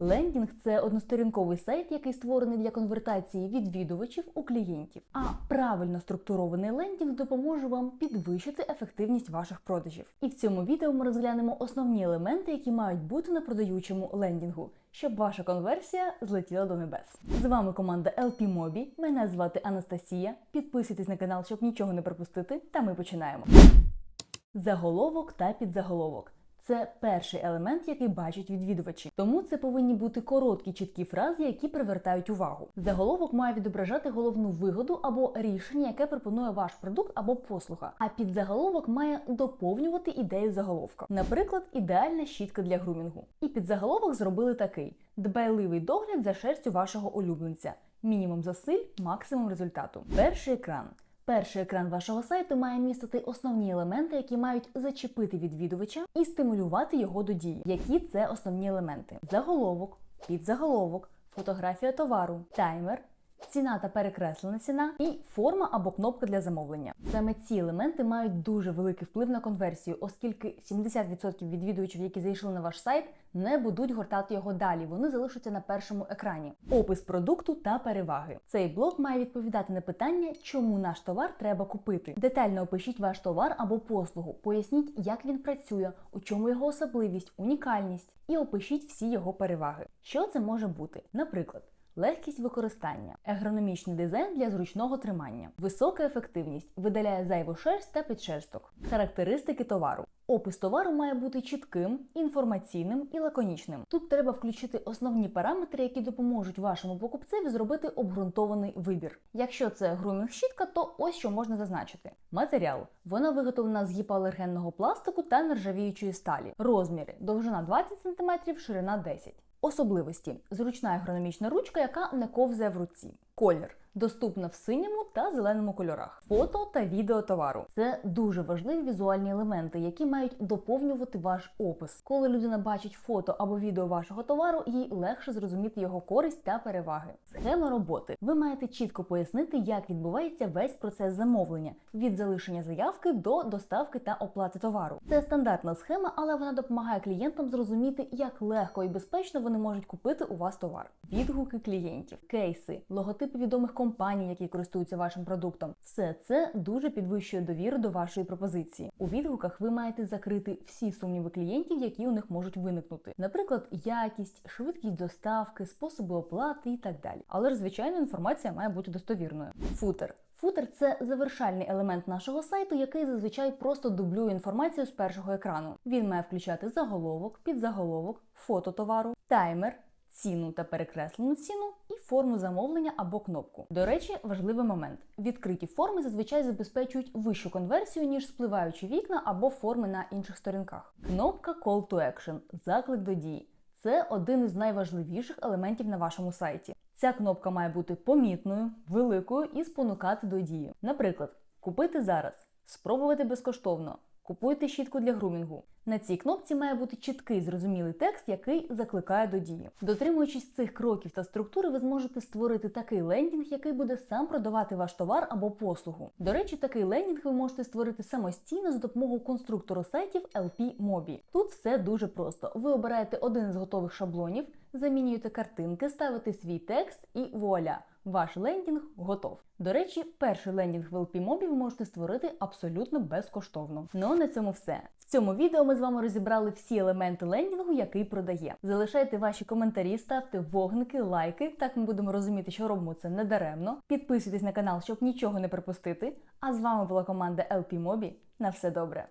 Лендінг це односторінковий сайт, який створений для конвертації відвідувачів у клієнтів. А правильно структурований лендінг допоможе вам підвищити ефективність ваших продажів. І в цьому відео ми розглянемо основні елементи, які мають бути на продаючому лендінгу, щоб ваша конверсія злетіла до небес. З вами команда LP Mobi. Мене звати Анастасія. Підписуйтесь на канал, щоб нічого не пропустити. Та ми починаємо. Заголовок та підзаголовок. Це перший елемент, який бачать відвідувачі. Тому це повинні бути короткі, чіткі фрази, які привертають увагу. Заголовок має відображати головну вигоду або рішення, яке пропонує ваш продукт або послуга. А підзаголовок має доповнювати ідею заголовка. Наприклад, ідеальна щітка для грумінгу. І підзаголовок зробили такий: дбайливий догляд за шерстю вашого улюбленця. Мінімум зусиль, максимум результату. Перший екран. Перший екран вашого сайту має містити основні елементи, які мають зачепити відвідувача і стимулювати його до дії. Які це основні елементи? Заголовок, підзаголовок, фотографія товару, таймер. Ціна та перекреслена ціна і форма або кнопка для замовлення. Саме ці елементи мають дуже великий вплив на конверсію, оскільки 70% відвідувачів, які зайшли на ваш сайт, не будуть гортати його далі. Вони залишаться на першому екрані. Опис продукту та переваги. Цей блок має відповідати на питання, чому наш товар треба купити. Детально опишіть ваш товар або послугу, поясніть, як він працює, у чому його особливість, унікальність, і опишіть всі його переваги. Що це може бути? Наприклад. Легкість використання, ергономічний дизайн для зручного тримання, висока ефективність, видаляє зайву шерсть та підшерсток, характеристики товару. Опис товару має бути чітким, інформаційним і лаконічним. Тут треба включити основні параметри, які допоможуть вашому покупцеві зробити обґрунтований вибір. Якщо це грумінг щітка, то ось що можна зазначити: матеріал. Вона виготовлена з гіпоалергенного пластику та нержавіючої сталі. Розміри: довжина 20 см, ширина 10 Особливості: зручна ергономічна ручка, яка не ковзає в руці. Колір доступна в синьому та зеленому кольорах. Фото та відео товару це дуже важливі візуальні елементи, які мають доповнювати ваш опис. Коли людина бачить фото або відео вашого товару, їй легше зрозуміти його користь та переваги. Схема роботи. Ви маєте чітко пояснити, як відбувається весь процес замовлення від залишення заявки до доставки та оплати товару. Це стандартна схема, але вона допомагає клієнтам зрозуміти, як легко і безпечно вони можуть купити у вас товар. Відгуки клієнтів, кейси, логотипи відомих компаній, які користуються вашим продуктом. Все це дуже підвищує довіру до вашої пропозиції. У відгуках ви маєте закрити всі сумніви клієнтів, які у них можуть виникнути. Наприклад, якість, швидкість доставки, способи оплати і так далі. Але ж звичайно інформація має бути достовірною. Футер. Футер це завершальний елемент нашого сайту, який зазвичай просто дублює інформацію з першого екрану. Він має включати заголовок, підзаголовок, фото товару, таймер, ціну та перекреслену ціну і форму замовлення або кнопку. До речі, важливий момент: відкриті форми зазвичай забезпечують вищу конверсію, ніж спливаючі вікна або форми на інших сторінках. Кнопка Call to Action заклик до дії. Це один із найважливіших елементів на вашому сайті. Ця кнопка має бути помітною, великою і спонукати до дії. Наприклад, купити зараз, спробувати безкоштовно. Купуйте щітку для грумінгу. На цій кнопці має бути чіткий зрозумілий текст, який закликає до дії. Дотримуючись цих кроків та структури, ви зможете створити такий лендінг, який буде сам продавати ваш товар або послугу. До речі, такий лендінг ви можете створити самостійно за допомогою конструктору сайтів LP Mobi. Тут все дуже просто. Ви обираєте один з готових шаблонів, замінюєте картинки, ставите свій текст і вуаля! Ваш лендінг готов. До речі, перший лендінг в LP Mobi ви можете створити абсолютно безкоштовно. Ну а на цьому все. В цьому відео ми з вами розібрали всі елементи лендінгу, який продає. Залишайте ваші коментарі, ставте вогники, лайки. Так ми будемо розуміти, що робимо це недаремно. Підписуйтесь на канал, щоб нічого не пропустити. А з вами була команда LP Mobi. На все добре.